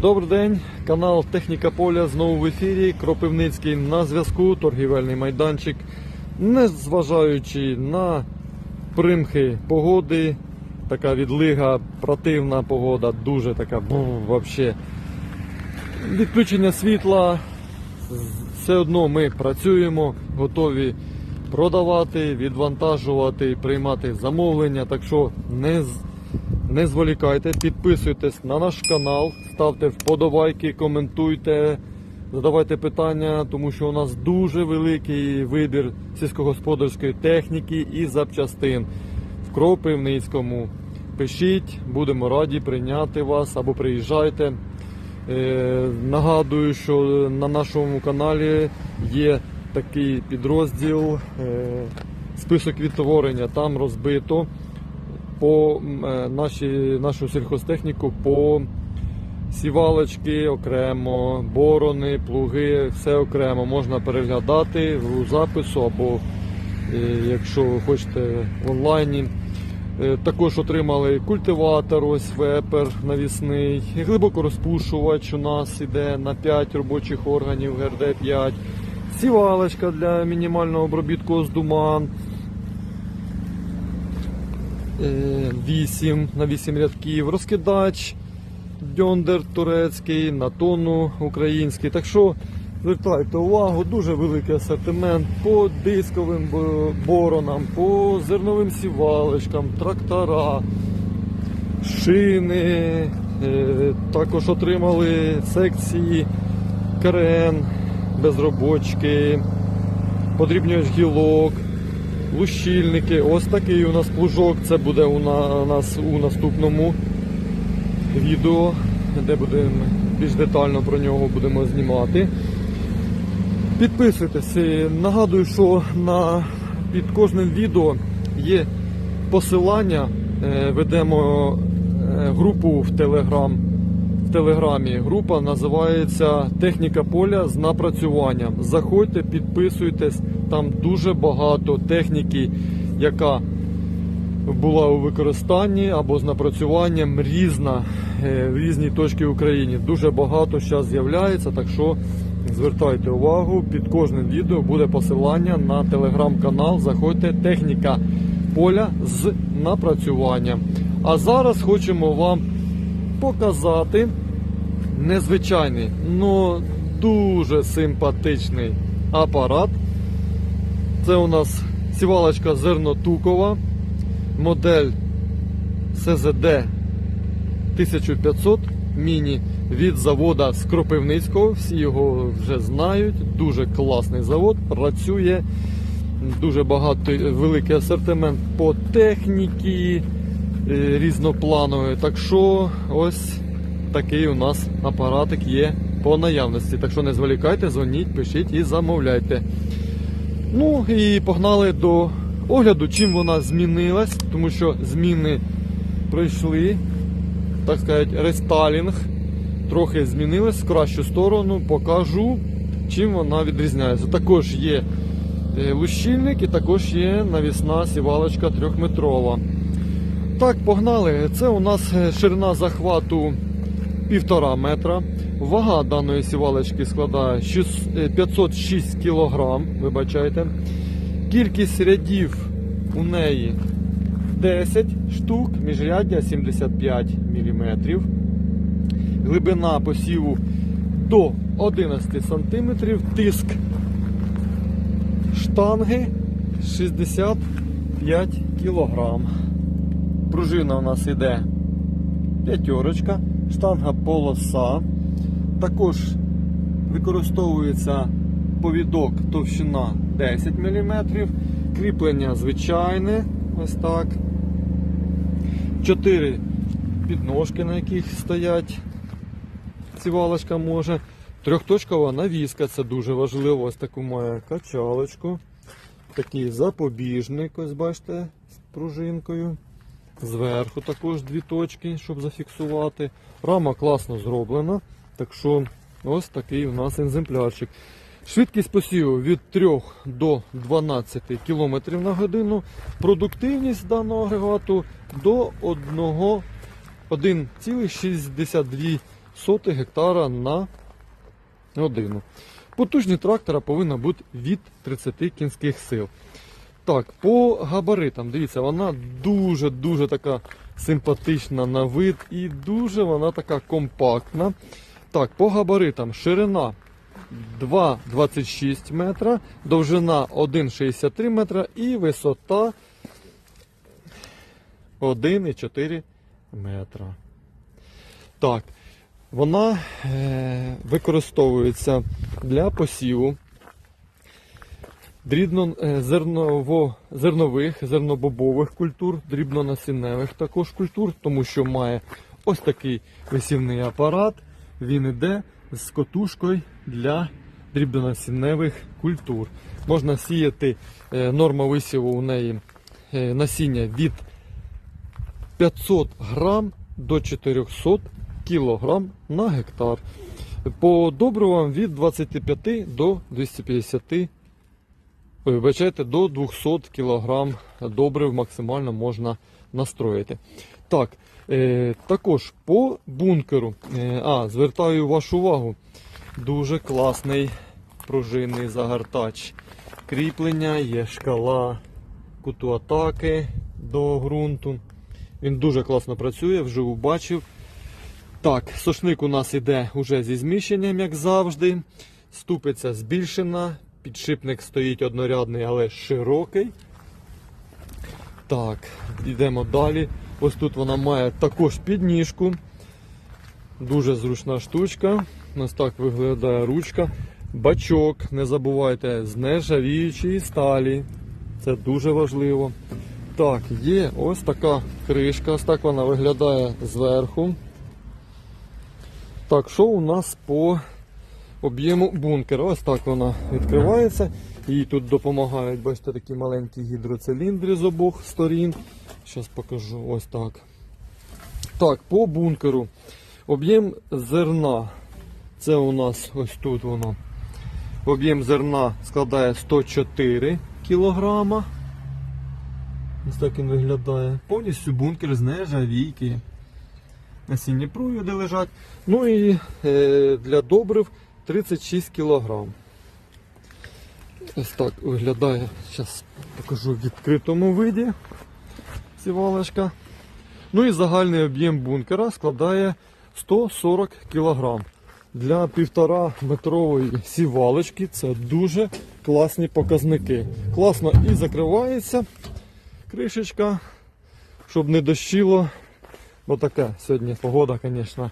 Добрий день, канал Техніка Поля знову в ефірі. Кропивницький на зв'язку, торгівельний майданчик. Незважаючи на примхи погоди, така відлига, противна погода, дуже така вообще. Відключення світла. Все одно ми працюємо, готові продавати, відвантажувати, приймати замовлення. Так що не не зволікайте, підписуйтесь на наш канал, ставте вподобайки, коментуйте, задавайте питання, тому що у нас дуже великий вибір сільськогосподарської техніки і запчастин в Кропивницькому. Пишіть, будемо раді прийняти вас або приїжджайте. Е, Нагадую, що на нашому каналі є такий підрозділ е, список відтворення. Там розбито по е, наші, нашу сільхозтехніку по сівалочки окремо, борони, плуги, все окремо можна переглядати у запису або е, якщо ви хочете в онлайні. Е, Також отримали культиватор, ось вепер навісний, глибокорозпушувач у нас іде на 5 робочих органів ГРД-5, сівалочка для мінімального обробітку оздуман, 8 на 8 рядків, розкидач, дьондер турецький, на тонну український. Так що звертайте увагу, дуже великий асортимент по дисковим боронам, по зерновим сівалочкам, трактора, шини. Е, Також отримали секції КРН, безробочки, подрібнювач гілок, лущильники. Ось такий у нас плужок. Це буде у нас у наступному відео, де будемо більш детально про нього будемо знімати. Підписуйтесь. Нагадую, що на, під кожним відео є посилання. Е, Ведемо е, групу в Телеграм. В Телеграмі група називається Техніка поля з напрацюванням. Заходьте, підписуйтесь, там дуже багато техніки, яка була у використанні або з напрацюванням різна е, в різні точки України. Дуже багато зараз з'являється, так що звертайте увагу, під кожним відео буде посилання на телеграм-канал. Заходьте техніка поля з напрацюванням. А зараз хочемо вам показати незвичайний, але дуже симпатичний апарат. Це у нас сівалочка зернотукова, модель СЗД 1500 міні від завода з Кропивницького. Всі його вже знають. Дуже класний завод. Працює дуже багато великий асортимент по техніці е, різнопланової. Так що ось такий у нас апаратик є по наявності. Так що не зволікайте, дзвоніть, пишіть і замовляйте. Ну і погнали до огляду, чим вона змінилась, тому що зміни пройшли, так сказати, рестайлінг. Трохи змінилась в кращу сторону, покажу, чим вона відрізняється. Також є е, лущильник і також є навісна сівалочка трьохметрова. Так, погнали. Це у нас е, ширина захвату півтора метра. Вага даної сівалочки складає 6 е, 506 кг, вибачайте. Кількість рядів у неї 10 штук, міжряддя 75 мм. Глибина посіву до 11 см, тиск штанги 65 кг. Пружина у нас іде п'ятерочка, штанга полоса. Також використовується повідок товщина 10 мм, кріплення звичайне, ось так. Чотири підножки, на яких стоять сівалочка може. Трьохточкова навіска, це дуже важливо. Ось таку має качалочку. Такий запобіжник, ось бачите, з пружинкою. Зверху також дві точки, щоб зафіксувати. Рама класно зроблена. Так що ось такий у нас екземплярчик. Швидкість посіву від 3 до 12 км на годину. Продуктивність даного агрегату до 1,62 гектара на годину. Потужність трактора повинна бути від 30 кінських сил. Так, по габаритам, дивіться, вона дуже-дуже така симпатична на вид і дуже вона така компактна. Так, по габаритам ширина 2,26 метра, довжина 1,63 метра і висота 1,4 метра. Так, вона е, використовується для посіву дрібно е, зерново, зернових, зернобобових культур, дрібнонасінневих також культур, тому що має ось такий висівний апарат. Він іде з котушкою для дрібнонасінневих культур. Можна сіяти е, норма висіву у неї е, насіння від 500 грам до 400 кілограм на гектар. По добривам від 25 до 250 вибачайте, до 200 кг добрив максимально можна настроїти. Так, е, також по бункеру. Е, а, звертаю вашу увагу. Дуже класний пружинний загортач. Кріплення, є шкала куту атаки до ґрунту. Він дуже класно працює, вживу бачив. Так, сошник у нас іде уже зі зміщенням, як завжди. Ступиця збільшена, підшипник стоїть однорядний, але широкий. Так, йдемо далі. Ось тут вона має також підніжку. Дуже зручна штучка. Ось так виглядає ручка. Бачок, не забувайте, з нержавіючої сталі. Це дуже важливо. Так, є ось така кришка, ось так вона виглядає зверху. Так, що у нас по об'єму бункера? Ось так вона відкривається. Їй тут допомагають, бачите, такі маленькі гідроциліндри з обох сторін. Зараз покажу ось так. Так, по бункеру. Об'єм зерна. Це у нас ось тут воно. Об'єм зерна складає 104 кілограма. Ось так він виглядає. Повністю бункер з нержавійки. Насінні провіди лежать. Ну і е, для добрив 36 кг. Ось так виглядає. Зараз покажу в відкритому виді сівалочка. Ну і загальний об'єм бункера складає 140 кг. Для півтора метрової сівалочки це дуже класні показники. Класно і закривається кришечка, щоб не дощило. Бо така сьогодні погода, звісно,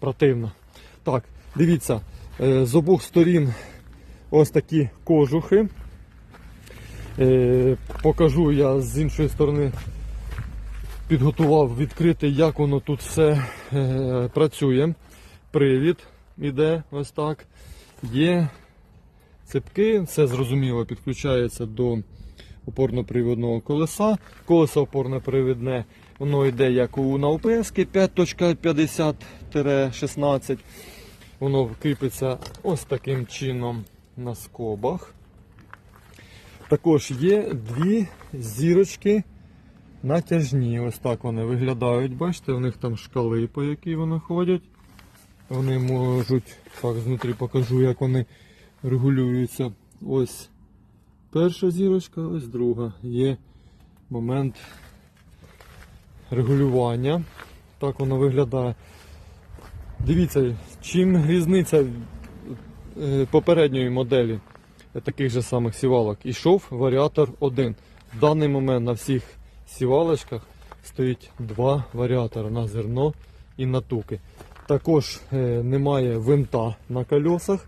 противна. Так, дивіться, е, з обох сторін ось такі кожухи. Е, Покажу я з іншої сторони, підготував відкрити, як воно тут все е, працює. Привід іде ось так. Є цепки, все зрозуміло, підключається до опорно-привідного колеса. Колесо опорно-привідне, воно йде як у на УПС 5.50-16. Воно кріпиться ось таким чином на скобах. Також є дві зірочки натяжні. Ось так вони виглядають. Бачите, у них там шкали, по якій вони ходять. Вони можуть, так, знутрі покажу, як вони регулюються. Ось перша зірочка, ось друга. Є момент регулювання. Так воно виглядає. Дивіться, чим різниця е, попередньої моделі таких же самих сівалок. Ішов варіатор 1. В даний момент на всіх сівалочках стоїть два варіатори на зерно і на туки. Також е, немає винта на колесах.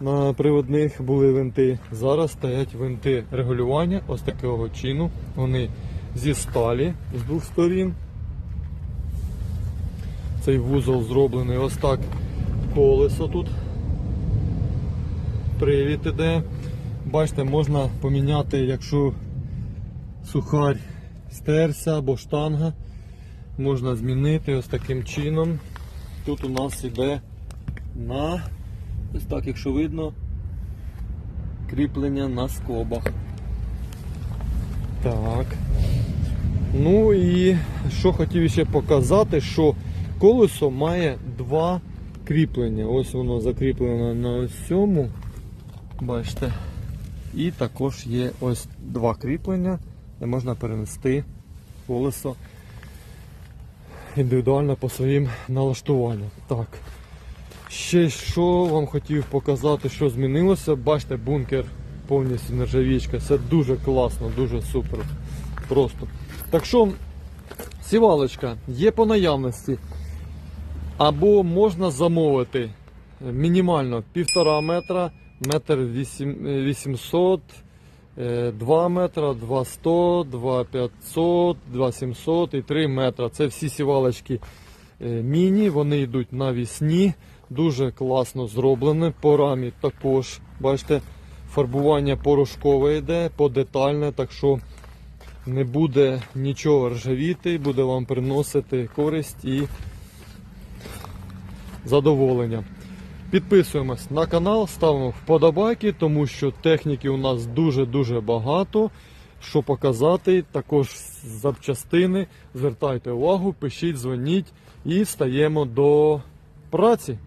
На приводних були винти. Зараз стоять винти регулювання ось такого чину. Вони зі сталі з двох сторін. Цей вузол зроблений ось так колесо тут. Привід іде. Бачите, можна поміняти, якщо сухарь стерся або штанга, можна змінити ось таким чином. Тут у нас іде на, ось так, якщо видно, кріплення на скобах. Так. Ну і що хотів ще показати, що колесо має два кріплення. Ось воно закріплено на ось цьому. Бачите. І також є ось два кріплення, де можна перенести колесо індивідуально по своїм налаштуванням. Так. Ще що вам хотів показати, що змінилося. Бачите, бункер повністю нержавічка. Це дуже класно, дуже супер. Просто. Так що, сівалочка є по наявності. Або можна замовити мінімально 1,5 метра, метр вісім- е, 800, е, 2 метра, 2,100, 2,500, 2,700 і 3 метра. Це всі сівалочки е, міні, вони йдуть навісні, дуже класно зроблені. По рамі також, бачите, фарбування порошкове йде, подетальне, так що не буде нічого ржавіти, буде вам приносити користь і задоволення. Підписуємось на канал, ставимо вподобайки, тому що техніки у нас дуже-дуже багато. Що показати, також запчастини. Звертайте увагу, пишіть, дзвоніть і стаємо до праці.